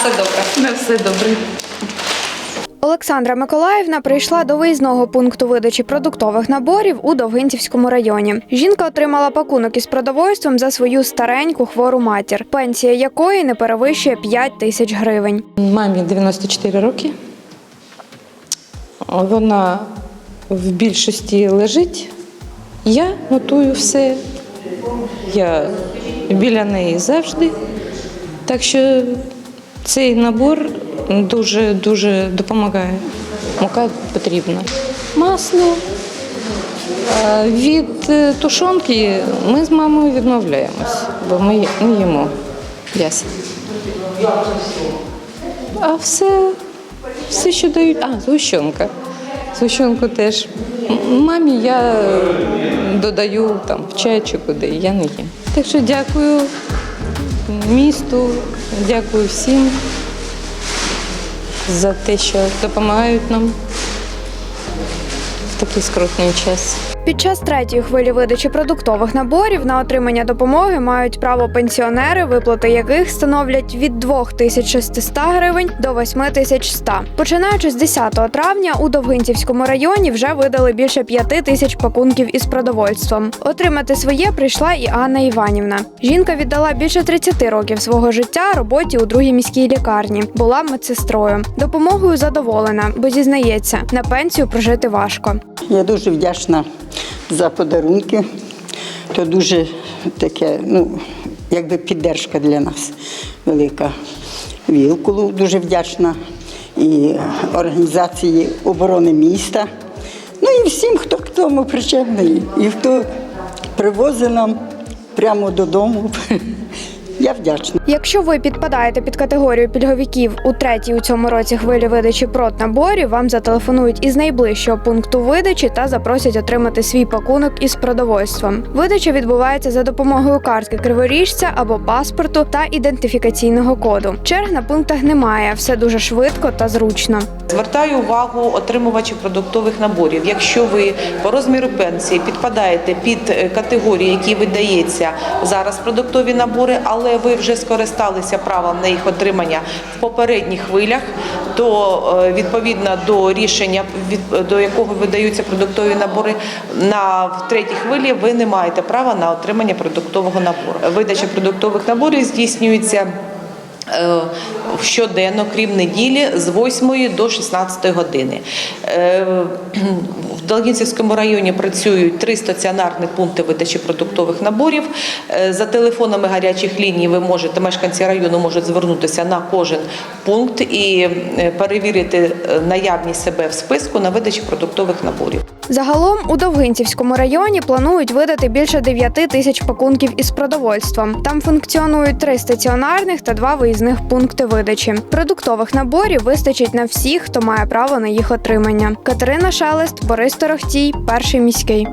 все добре. На все добре. Олександра Миколаївна прийшла до виїзного пункту видачі продуктових наборів у Довгинцівському районі. Жінка отримала пакунок із продовольством за свою стареньку хвору матір, пенсія якої не перевищує 5 тисяч гривень. Мамі 94 роки. Вона в більшості лежить. Я готую все. Я біля неї завжди. Так що цей набор дуже дуже допомагає. Мука потрібна. Масло. Від е, тушонки ми з мамою відмовляємось, бо ми не їмо м'ясо. А все, все, що дають. А, згущенка. Згущенку теж. Мамі я додаю там в чай чи куди, я не їм. Так що дякую місту, дякую всім за те, що допомагають нам в такий скрутний час. Під час третьої хвилі видачі продуктових наборів на отримання допомоги мають право пенсіонери, виплати яких становлять від 2600 гривень до 8100. Починаючи з 10 травня у Довгинцівському районі вже видали більше 5 тисяч пакунків із продовольством. Отримати своє прийшла і Анна Іванівна. Жінка віддала більше 30 років свого життя роботі у другій міській лікарні. Була медсестрою. Допомогою задоволена, бо зізнається, на пенсію прожити важко. Я дуже вдячна за подарунки. То дуже таке, ну, якби піддержка для нас велика. Вілкулу дуже вдячна і організації оборони міста. Ну і всім, хто к тому причетний, і хто привозить нам прямо додому. Я вдячна. Якщо ви підпадаєте під категорію пільговиків у третій у цьому році хвилі видачі проднаборів, вам зателефонують із найближчого пункту видачі та запросять отримати свій пакунок із продовольством. Видача відбувається за допомогою картки криворіжця або паспорту та ідентифікаційного коду. Черг на пунктах немає, все дуже швидко та зручно. Звертаю увагу отримувачів продуктових наборів. Якщо ви по розміру пенсії підпадаєте під категорії, які видається зараз продуктові набори, але ви вже скористалися правом на їх отримання в попередніх хвилях, то е, відповідно до рішення, до якого видаються продуктові набори, на в третій хвилі ви не маєте права на отримання продуктового набору. Видача продуктових наборів здійснюється. Е, щоденно, крім неділі, з 8 до 16 години. Долгінцівському районі працюють три стаціонарні пункти видачі продуктових наборів. Е, За телефонами гарячих ліній ви можете, мешканці району можуть звернутися на кожен пункт і е, перевірити е, наявність себе в списку на видачі продуктових наборів. Загалом у Довгинцівському районі планують видати більше 9 тисяч пакунків із продовольством. Там функціонують три стаціонарних та два виїзних пункти видачі. Продуктових наборів вистачить на всіх, хто має право на їх отримання. Катерина Шелест, Борис Торохтій, перший міський.